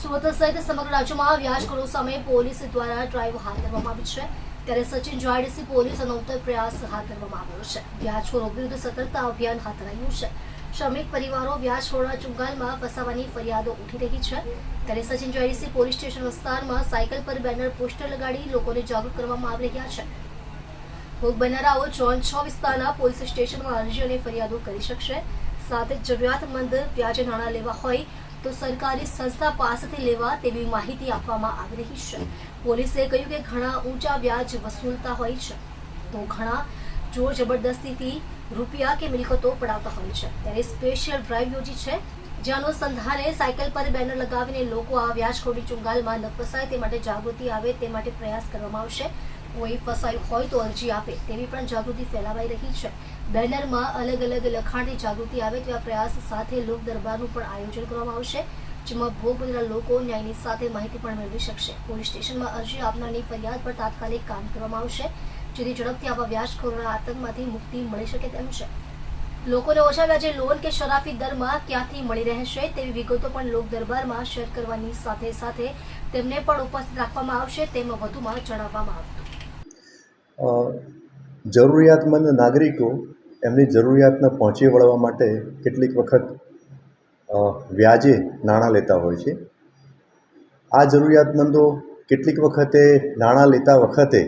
સુરત સહિત સમગ્ર રાજ્યમાં વ્યાજખોરો સામે પોલીસ દ્વારા ડ્રાઈવ હાથ ધરવામાં આવી છે. ત્યારે સચિન જાયડીસી પોલીસ અનોતર પ્રયાસ હાથ ધરવામાં આવ્યો છે. વ્યાજખોરો વિરુદ્ધ સતર્કતા અભિયાન હાથ ધરાયું છે. શ્રમિક પરિવારો વ્યાજખોરના ચુંગાલમાં ફસાવાની ફરિયાદો ઉઠી રહી છે. ત્યારે સચિન જાયડીસી પોલીસ સ્ટેશન વિસ્તારમાં સાયકલ પર બેનર પોસ્ટર લગાડી લોકોને જાગૃત કરવામાં આવી રહ્યા છે. ભોગ બનારાઓ ઝોન છ વિસ્તારના પોલીસ સ્ટેશનમાં અરજી અને ફરિયાદો કરી શકશે. સાથે જરૂરિયાતમંદ વ્યાજે નાણાં લેવા હોય તો સરકારી સંસ્થા પાસેથી લેવા તેવી માહિતી આપવામાં આવી રહી છે. પોલીસે કહ્યું કે ઘણા ઊંચા વ્યાજ વસૂલતા હોય છે. તો ઘણા જોર જબરદસ્તીથી રૂપિયા કે મિલકતો પડાવતા હોય છે. ત્યારે સ્પેશિયલ ડ્રાઈવ યોજી છે. જે અનુસંધાને સાયકલ પર બેનર લગાવીને લોકો આ વ્યાજખોરી ચુંગાલમાં ન ફસાય તે માટે જાગૃતિ આવે તે માટે પ્રયાસ કરવામાં આવશે. કોઈ ફસાયું હોય તો અરજી આપે તેવી પણ જાગૃતિ ફેલાવાઈ રહી છે. બેનરમાં અલગ અલગ લખાણની જાગૃતિ આવે તેવા પ્રયાસ સાથે લોક દરબારનું પણ આયોજન કરવામાં આવશે જેમાં ભોગ બનેલા લોકો ન્યાયની સાથે માહિતી પણ મેળવી શકશે. પોલીસ સ્ટેશનમાં અરજી આપનારની ફરિયાદ પર તાત્કાલિક કામ કરવામાં આવશે જેથી ઝડપથી આવા વ્યાજખોરોના આતંકમાંથી મુક્તિ મળી શકે તેમ છે. લોકોને ઓછા વ્યાજે લોન કે શરાફી દરમાં ક્યાંથી મળી રહેશે તેવી વિગતો પણ લોક દરબારમાં શેર કરવાની સાથે સાથે તેમને પણ ઉપસ્થિત રાખવામાં આવશે તેમ વધુમાં જણાવવામાં આવ્યું અ, જરૂરિયાતમંદ નાગરિકો એમની જરૂરિયાતને પહોંચી વળવા માટે કેટલીક વખત વ્યાજે નાણાં લેતા હોય છે. આ જરૂરિયાતમંદો કેટલીક વખતે નાણાં લેતા વખતે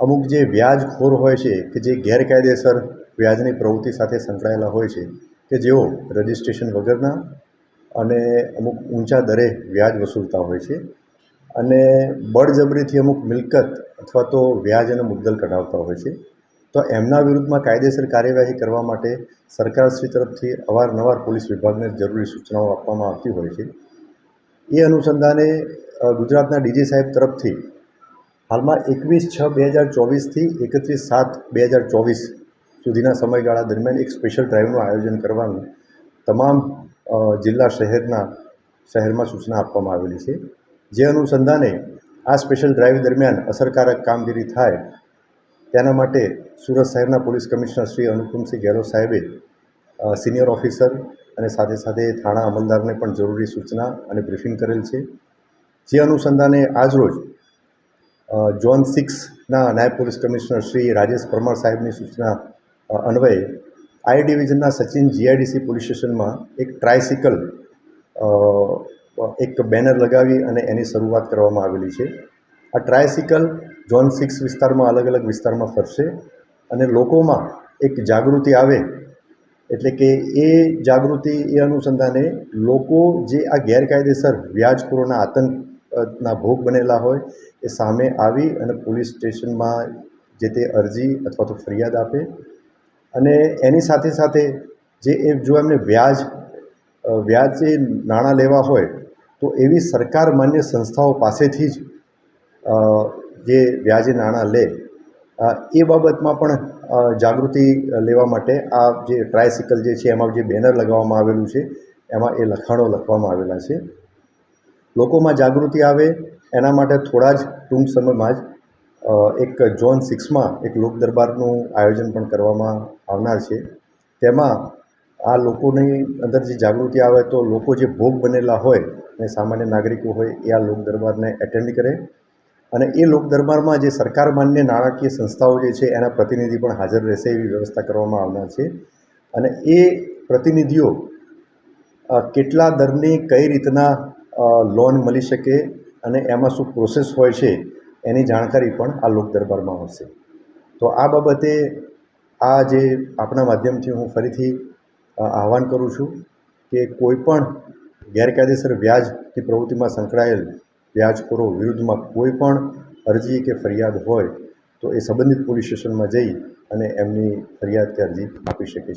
અમુક જે વ્યાજખોર હોય છે કે જે ગેરકાયદેસર વ્યાજની પ્રવૃત્તિ સાથે સંકળાયેલા હોય છે, કે જેઓ રજિસ્ટ્રેશન વગરના અને અમુક ઊંચા દરે વ્યાજ વસૂલતા હોય છે. અને બળજબરીથી અમુક મિલકત અથવા તો વ્યાજ અને મુદ્દલ કઢાવતા હોય છે. તો એમના વિરુદ્ધમાં કાયદેસર કાર્યવાહી કરવા માટે સરકારશ્રી તરફથી અવારનવાર પોલીસ વિભાગને જરૂરી સૂચનાઓ આપવામાં આવતી હોય છે. એ અનુસંધાને ગુજરાતના ડીજી સાહેબ તરફથી હાલમાં એકવીસ છ બે હજાર ચોવીસથી એકત્રીસ સાત બે હજાર ચોવીસ સુધીના સમયગાળા દરમિયાન એક સ્પેશિયલ ડ્રાઈવનું આયોજન કરવાનું તમામ જિલ્લા શહેરના, શહેરમાં સૂચના આપવામાં આવેલી છે. જે અનુસંધાને આ સ્પેશિયલ ડ્રાઈવ દરમિયાન અસરકારક કામગીરી થાય તેના માટે સુરત શહેરના પોલીસ કમિશનર શ્રી અનુપમસિંહ ગેહલોત સાહેબે સિનિયર ઓફિસર અને સાથે સાથે થાણા અમલદારને પણ જરૂરી સૂચના અને બ્રિફિંગ કરેલ છે. જે અનુસંધાને આજરોજ ઝોન સિક્સના નાયબ પોલીસ કમિશનર શ્રી રાજેશ પરમાર સાહેબની સૂચના અન્વયે આઈ ડિવિઝનના સચિન જીઆઈડીસી પોલીસ સ્ટેશનમાં એક ટ્રાયસિકલ એક બેનર લગાવી અને એની શરૂઆત કરવામાં આવેલી છે. આ ટ્રાયસિકલ ઝોન સિક્સ વિસ્તારમાં અલગ અલગ વિસ્તારમાં ફરશે અને લોકોમાં એક જાગૃતિ આવે એટલે કે એ જાગૃતિ એ અનુસંધાને લોકો જે આ ગેરકાયદેસર વ્યાજખોરોના આતંકના ભોગ બનેલા હોય એ સામે આવી અને પોલીસ સ્ટેશનમાં જે તે અરજી અથવા તો ફરિયાદ આપે અને એની સાથે સાથે જે એ જો એમને વ્યાજ વ્યાજે નાણાં લેવા હોય તો એવી સરકાર માન્ય સંસ્થાઓ પાસેથી જ જે વ્યાજે નાણાં લે એ બાબતમાં પણ જાગૃતિ લેવા માટે આ જે ટ્રાયસિકલ જે છે, એમાં જે બેનર લગાવવામાં આવેલું છે, એમાં એ લખાણો લખવામાં આવેલા છે. લોકોમાં જાગૃતિ આવે, એના માટે થોડા જ ટૂંક સમયમાં જ એક ઝોન સિક્સમાં એક લોક દરબારનું આયોજન પણ કરવામાં આવનાર છે. તેમાં આ લોકોની અંદર જે જાગૃતિ આવે તો લોકો જે ભોગ બનેલા હોય અને સામાન્ય નાગરિકો હોય એ આ લોક દરબારને એટેન્ડ કરે. અને એ લોક દરબારમાં જે સરકાર માન્ય નાણાકીય સંસ્થાઓ જે છે એના પ્રતિનિધિ પણ હાજર રહેશે એવી વ્યવસ્થા કરવામાં આવનાર છે. અને એ પ્રતિનિધિઓ કેટલા દરની કઈ રીતના લોન મળી શકે અને એમાં શું પ્રોસેસ હોય છે એની જાણકારી પણ આ લોક દરબારમાં હશે તો આ બાબતે આ જે આપણા માધ્યમથી હું ફરીથી આહવાન કરું છું કે કોઈ પણ ગેરકાયદેસર વ્યાજની પ્રવૃત્તિમાં સંકળાયેલ વ્યાજખોરો વિરુદ્ધમાં કોઈ પણ અરજી કે ફરિયાદ હોય તો એ સંબંધિત પોલીસ સ્ટેશનમાં જઈ અને એમની ફરિયાદ કે અરજી આપી શકે છે.